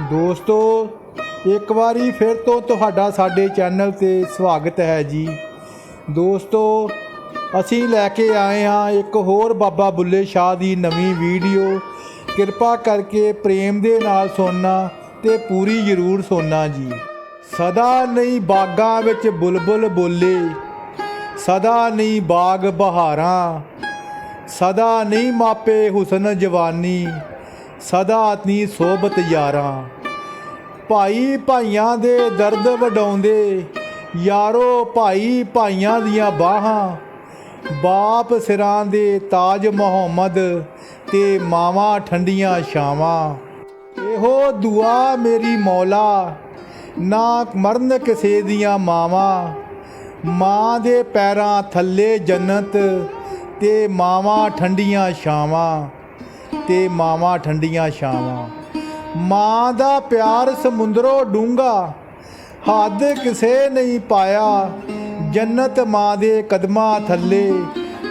ਦੋਸਤੋ, ਇੱਕ ਵਾਰੀ ਫਿਰ ਤੋਂ ਤੁਹਾਡਾ ਸਾਡੇ ਚੈਨਲ ਤੇ ਸਵਾਗਤ ਹੈ ਜੀ। ਦੋਸਤੋ, ਅਸੀਂ ਲੈ ਕੇ ਆਏ ਹਾਂ ਇੱਕ ਹੋਰ ਬਾਬਾ ਬੁੱਲੇ ਸ਼ਾਹ ਦੀ ਨਵੀਂ ਵੀਡੀਓ। ਕਿਰਪਾ ਕਰਕੇ ਪ੍ਰੇਮ ਦੇ ਨਾਲ ਸੁਣਨਾ ਤੇ ਪੂਰੀ ਜ਼ਰੂਰ ਸੁਣਨਾ ਜੀ। ਸਦਾ ਨਹੀਂ ਬਾਗਾਂ ਵਿੱਚ ਬੁਲਬੁਲ ਬੋਲੇ, ਸਦਾ ਨਹੀਂ ਬਾਗ ਬਹਾਰਾਂ, ਸਦਾ ਨਹੀਂ ਮਾਪੇ ਹੁਸਨ ਜਵਾਨੀ ਸਦਾ ਨਹੀਂ ਸੋਬਤ ਯਾਰਾਂ। ਭਾਈ ਭਾਈਆਂ ਦੇ ਦਰਦ ਵਡਾਉਂਦੇ, ਯਾਰੋ ਭਾਈ ਭਾਈਆਂ ਦੀਆਂ ਬਾਹਾਂ। ਬਾਪ ਸਿਰਾਂ ਦੇ ਤਾਜ ਮੁਹੰਮਦ ਤੇ ਮਾਵਾਂ ਠੰਡੀਆਂ ਛਾਵਾਂ। ਇਹੋ ਦੁਆ ਮੇਰੀ ਮੌਲਾ, ਨਾ ਮਰਨ ਕਿਸੇ ਦੀਆਂ ਮਾਵਾਂ। ਮਾਂ ਦੇ ਪੈਰਾਂ ਥੱਲੇ ਜੰਨਤ ਤੇ ਮਾਵਾਂ ਠੰਡੀਆਂ ਛਾਵਾਂ। ਤੇ ਮਾਵਾਂ ਠੰਡੀਆਂ ਛਾਵਾਂ। ਮਾਂ ਦਾ ਪਿਆਰ ਸਮੁੰਦਰੋਂ ਡੂੰਗਾ ਹੱਦ ਕਿਸੇ ਨਹੀਂ ਪਾਇਆ। ਜੰਨਤ ਮਾਂ ਦੇ ਕਦਮਾਂ ਥੱਲੇ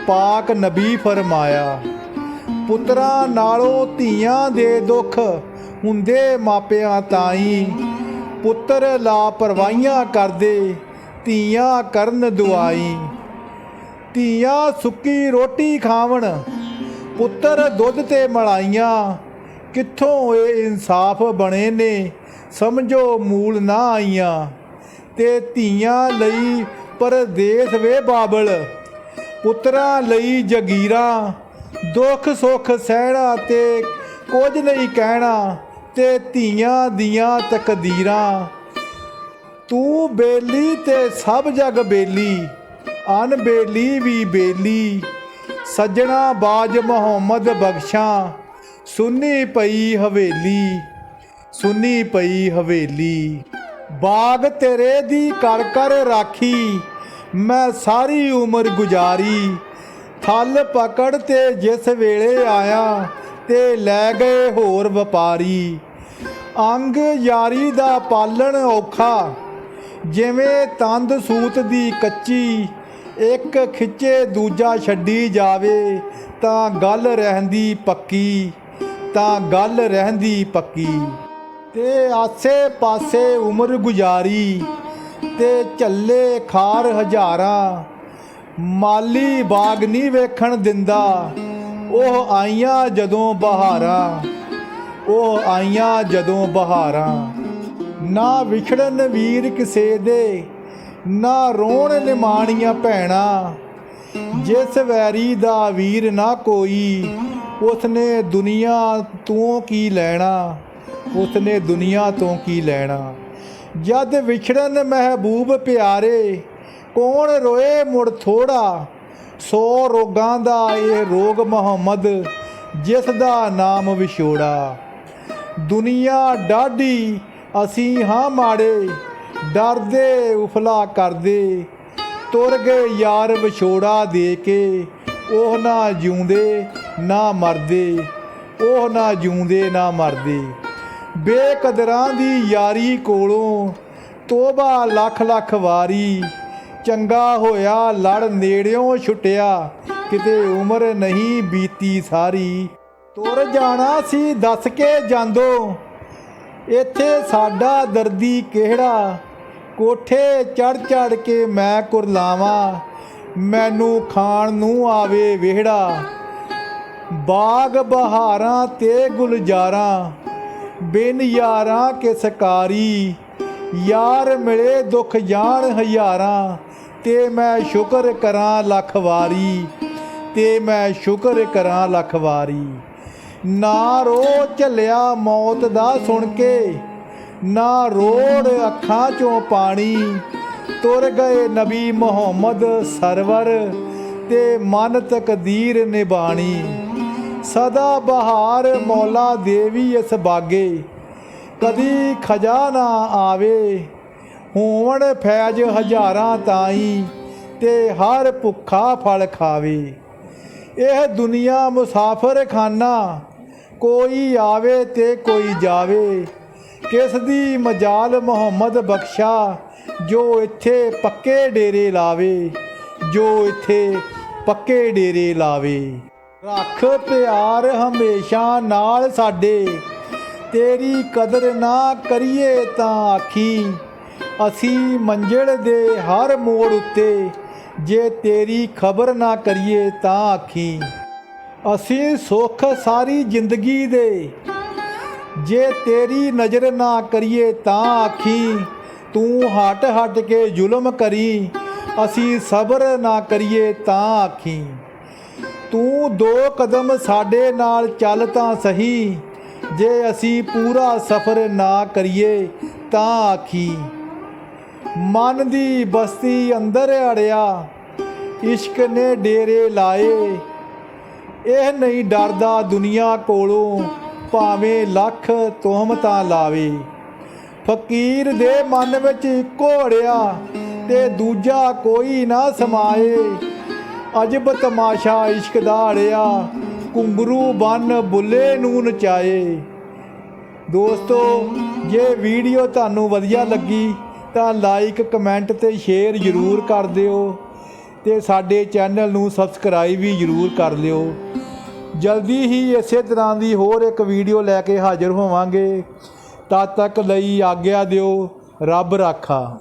ਪਾਕ ਨਬੀ ਫਰਮਾਇਆ। ਪੁੱਤਰਾਂ ਨਾਲੋਂ ਧੀਆਂ ਦੇ ਦੁੱਖ ਹੁੰਦੇ ਮਾਪਿਆਂ ਤਾਈ। ਪੁੱਤਰ ਲਾਪਰਵਾਹੀਆਂ ਕਰਦੇ, ਧੀਆਂ ਕਰਨ ਦੁਆਈ। ਧੀਆਂ ਸੁੱਕੀ ਰੋਟੀ ਖਾਵਣ ਪੁੱਤਰ ਦੁੱਧ ਤੇ ਮਲਾਈਆਂ, ਕਿੱਥੋਂ ਇਹ ਇਨਸਾਫ ਬਣੇ ਨੇ, ਸਮਝੋ ਮੂਲ ਨਾ ਆਈਆਂ। ਤੇ ਧੀਆਂ ਲਈ ਪਰਦੇਸ ਵੇ ਬਾਬਲ, ਪੁੱਤਰਾਂ ਲਈ ਜਗੀਰਾਂ, ਦੁੱਖ ਸੁੱਖ ਸਹਿਣਾ ਤੇ ਕੁਝ ਨਹੀਂ ਕਹਿਣਾ, ਤੇ ਧੀਆਂ ਦੀਆਂ ਤਕਦੀਰਾਂ। ਤੂੰ ਬੇਲੀ ਤੇ ਸਭ ਜਗ ਬੇਲੀ ਅਨ ਬੇਲੀ ਵੀ ਬੇਲੀ। ਸੱਜਣਾ ਬਾਜ ਮੁਹੰਮਦ ਬਖਸ਼ਾਂ, ਸੁੰਨੀ ਪਈ ਹਵੇਲੀ, ਸੁੰਨੀ ਪਈ ਹਵੇਲੀ। ਬਾਗ ਤੇਰੇ ਦੀ ਕਰ ਕਰ ਰਾਖੀ, ਮੈਂ ਸਾਰੀ ਉਮਰ ਗੁਜ਼ਾਰੀ। ਥਲ ਪਕੜ ਤੇ ਜਿਸ ਵੇਲੇ ਆਇਆ, ਤੇ ਲੈ ਗਏ ਹੋਰ ਵਪਾਰੀ। ਅੰਗ ਯਾਰੀ ਦਾ ਪਾਲਣ ਔਖਾ, ਜਿਵੇਂ ਤੰਦ ਸੂਤ ਦੀ ਕੱਚੀ ਇੱਕ ਖਿੱਚੇ ਦੂਜਾ ਛੱਡੀ ਜਾਵੇ, ਤਾਂ ਗੱਲ ਰਹਿੰਦੀ ਪੱਕੀ, ਤਾਂ ਗੱਲ ਰਹਿੰਦੀ ਪੱਕੀ। ਤੇ ਆਸੇ ਪਾਸੇ ਉਮਰ ਗੁਜ਼ਾਰੀ, ਤੇ ਝੱਲੇ ਖਾਰ ਹਜ਼ਾਰਾਂ। ਮਾਲੀ ਬਾਗ ਨਹੀਂ ਵੇਖਣ ਦਿੰਦਾ, ਉਹ ਆਈਆਂ ਜਦੋਂ ਬਹਾਰਾਂ, ਉਹ ਆਈਆਂ ਜਦੋਂ ਬਹਾਰਾਂ। ਨਾ ਵਿਛੜਨ ਵੀਰ ਕਿਸੇ ਦੇ ਨਾ ਰੋਣ ਨਿਮਾਣੀਆਂ ਭੈਣਾ, ਜਿਸ ਵੈਰੀ ਦਾ ਵੀਰ ਨਾ ਕੋਈ, ਉਸਨੇ ਦੁਨੀਆ ਤੋਂ ਕੀ ਲੈਣਾ, ਉਸਨੇ ਦੁਨੀਆ ਤੋਂ ਕੀ ਲੈਣਾ। ਜਦ ਵਿਛੜਨ ਮਹਿਬੂਬ ਪਿਆਰੇ, ਕੌਣ ਰੋਏ ਮੁੜ ਥੋੜਾ ਸੋ ਰੋਗਾਂ ਦਾ ਇਹ ਰੋਗ ਮੁਹੰਮਦ, ਜਿਸ ਦਾ ਨਾਮ ਵਿਛੋੜਾ। ਦੁਨੀਆ ਡਾਢੀ, ਅਸੀਂ ਹਾਂ ਮਾੜੇ ਡਰਦੇ, ਉਫਲਾ ਕਰਦੇ ਤੁਰ ਗਏ ਯਾਰ ਵਿਛੋੜਾ ਦੇ ਕੇ, ਉਹ ਨਾ ਜਿਉਂਦੇ, ਨਾ ਮਰਦੇ, ਉਹ ਨਾ ਜਿਉਂਦੇ, ਨਾ ਮਰਦੇ। ਬੇਕਦਰਾਂ ਦੀ ਯਾਰੀ ਕੋਲੋਂ ਤੋਬਾ ਲੱਖ ਲੱਖ ਵਾਰੀ, ਚੰਗਾ ਹੋਇਆ ਲੜ ਨੇੜਿਓਂ ਛੁੱਟਿਆ, ਕਿਤੇ ਉਮਰ ਨਹੀਂ ਬੀਤੀ ਸਾਰੀ। ਤੁਰ ਜਾਣਾ ਸੀ ਦੱਸ ਕੇ ਜਾਂਦੋ, ਇੱਥੇ ਸਾਡਾ ਦਰਦੀ ਕਿਹੜਾ? ਕੋਠੇ ਚੜ ਚੜ ਕੇ ਮੈਂ ਕੁਰਲਾਵਾਂ ਮੈਨੂੰ ਖਾਣ ਨੂੰ ਆਵੇ ਵਿਹੜਾ। ਬਾਗ ਬਹਾਰਾਂ ਤੇ ਗੁਲਜ਼ਾਰਾਂ। ਬਿਨ ਯਾਰਾਂ ਕਿਸ ਕਾਰੀ ਯਾਰ ਮਿਲੇ ਦੁੱਖ ਜਾਣ ਹਜ਼ਾਰਾਂ। ਤੇ ਮੈਂ ਸ਼ੁਕਰ ਕਰਾਂ ਲੱਖ ਵਾਰੀ। ਤੇ ਮੈਂ ਸ਼ੁਕਰ ਕਰਾਂ ਲੱਖ ਵਾਰੀ। ਨਾ ਰੋ ਝੱਲਿਆ ਮੌਤ ਦਾ ਸੁਣ ਕੇ। ਨਾ ਰੋੜ ਅੱਖਾਂ ਚੋਂ ਪਾਣੀ, ਤੁਰ ਗਏ ਨਬੀ ਮੁਹੰਮਦ ਸਰਵਰ ਤੇ ਮਨ ਤਕਦੀਰ ਨਿਬਾਣੀ ਸਦਾ ਬਹਾਰ ਮੌਲਾ ਦੇਵੀ ਇਸ ਬਾਗੇ, ਕਦੀ ਖਜ਼ਾਨਾ ਆਵੇ, ਹੋਵਣ ਫੈਜ ਹਜ਼ਾਰਾਂ ਤਾਈ ਤੇ ਹਰ ਭੁੱਖਾ ਫਲ ਖਾਵੇ। ਇਹ ਦੁਨੀਆ ਮੁਸਾਫਰ ਖਾਨਾ ਕੋਈ ਆਵੇ ਤੇ ਕੋਈ ਜਾਵੇ। ਕਿਸ ਦੀ ਮਜਾਲ ਮੁਹੰਮਦ ਬਖਸ਼ਾ, ਜੋ ਇੱਥੇ ਪੱਕੇ ਡੇਰੇ ਲਾਵੇ, ਜੋ ਇੱਥੇ ਪੱਕੇ ਡੇਰੇ ਲਾਵੇ। ਰੱਖ ਪਿਆਰ ਹਮੇਸ਼ਾ ਨਾਲ ਸਾਡੇ, ਤੇਰੀ ਕਦਰ ਨਾ ਕਰੀਏ ਤਾਂ ਆਖੀ। ਅਸੀਂ ਮੰਜੜ ਦੇ ਹਰ ਮੋੜ ਉੱਤੇ, ਜੇ ਤੇਰੀ ਖਬਰ ਨਾ ਕਰੀਏ ਤਾਂ ਆਖੀ। ਅਸੀਂ ਸੁੱਖ ਸਾਰੀ ਜ਼ਿੰਦਗੀ ਦੇ ਜੇ ਤੇਰੀ ਨਜ਼ਰ ਨਾ ਕਰੀਏ ਤਾਂ ਆਖੀ, ਤੂੰ ਹਟ ਹਟ ਕੇ ਜ਼ੁਲਮ ਕਰੀ, ਅਸੀਂ ਸਬਰ ਨਾ ਕਰੀਏ ਤਾਂ ਆਖੀ। ਤੂੰ ਦੋ ਕਦਮ ਸਾਡੇ ਨਾਲ ਚੱਲ ਤਾਂ ਸਹੀ, ਜੇ ਅਸੀਂ ਪੂਰਾ ਸਫ਼ਰ ਨਾ ਕਰੀਏ ਤਾਂ ਆਖੀ। ਮਨ ਦੀ ਬਸਤੀ ਅੰਦਰ ਅੜਿਆ, ਇਸ਼ਕ ਨੇ ਡੇਰੇ ਲਾਏ, ਇਹ ਨਹੀਂ ਡਰਦਾ ਦੁਨੀਆ ਕੋਲੋਂ ਭਾਵੇਂ ਲੱਖ ਤੋਹਮਤਾਂ ਲਾਵੇ। ਫਕੀਰ ਦੇ ਮਨ ਵਿੱਚ ਇੱਕੋ ਅੜਿਆ ਤੇ ਦੂਜਾ ਕੋਈ ਨਾ ਸਮਾਏ। ਅਜਬ ਤਮਾਸ਼ਾ ਇਸ਼ਕ ਦਾ ਅੜਿਆ ਕੁੰਗਰੂ ਬਨ ਬੁੱਲੇ ਨੂੰ ਨਚਾਏ। ਦੋਸਤੋ, ਜੇ ਵੀਡੀਓ ਤੁਹਾਨੂੰ ਵਧੀਆ ਲੱਗੀ, ਤਾਂ ਲਾਈਕ ਕਮੈਂਟ ਤੇ ਸ਼ੇਅਰ ਜ਼ਰੂਰ ਕਰ ਦਿਓ ਤੇ ਸਾਡੇ ਚੈਨਲ ਨੂੰ ਸਬਸਕ੍ਰਾਈਬ ਵੀ ਜ਼ਰੂਰ ਕਰ ਲਿਓ। ਜਲਦੀ ਹੀ ਇਸੇ ਤਰ੍ਹਾਂ ਦੀ ਹੋਰ ਇੱਕ ਵੀਡੀਓ ਲੈ ਕੇ ਹਾਜ਼ਰ ਹੋਵਾਂਗੇ। ਤਦ ਤੱਕ ਲਈ ਆਗਿਆ ਦਿਓ, ਰੱਬ ਰਾਖਾ।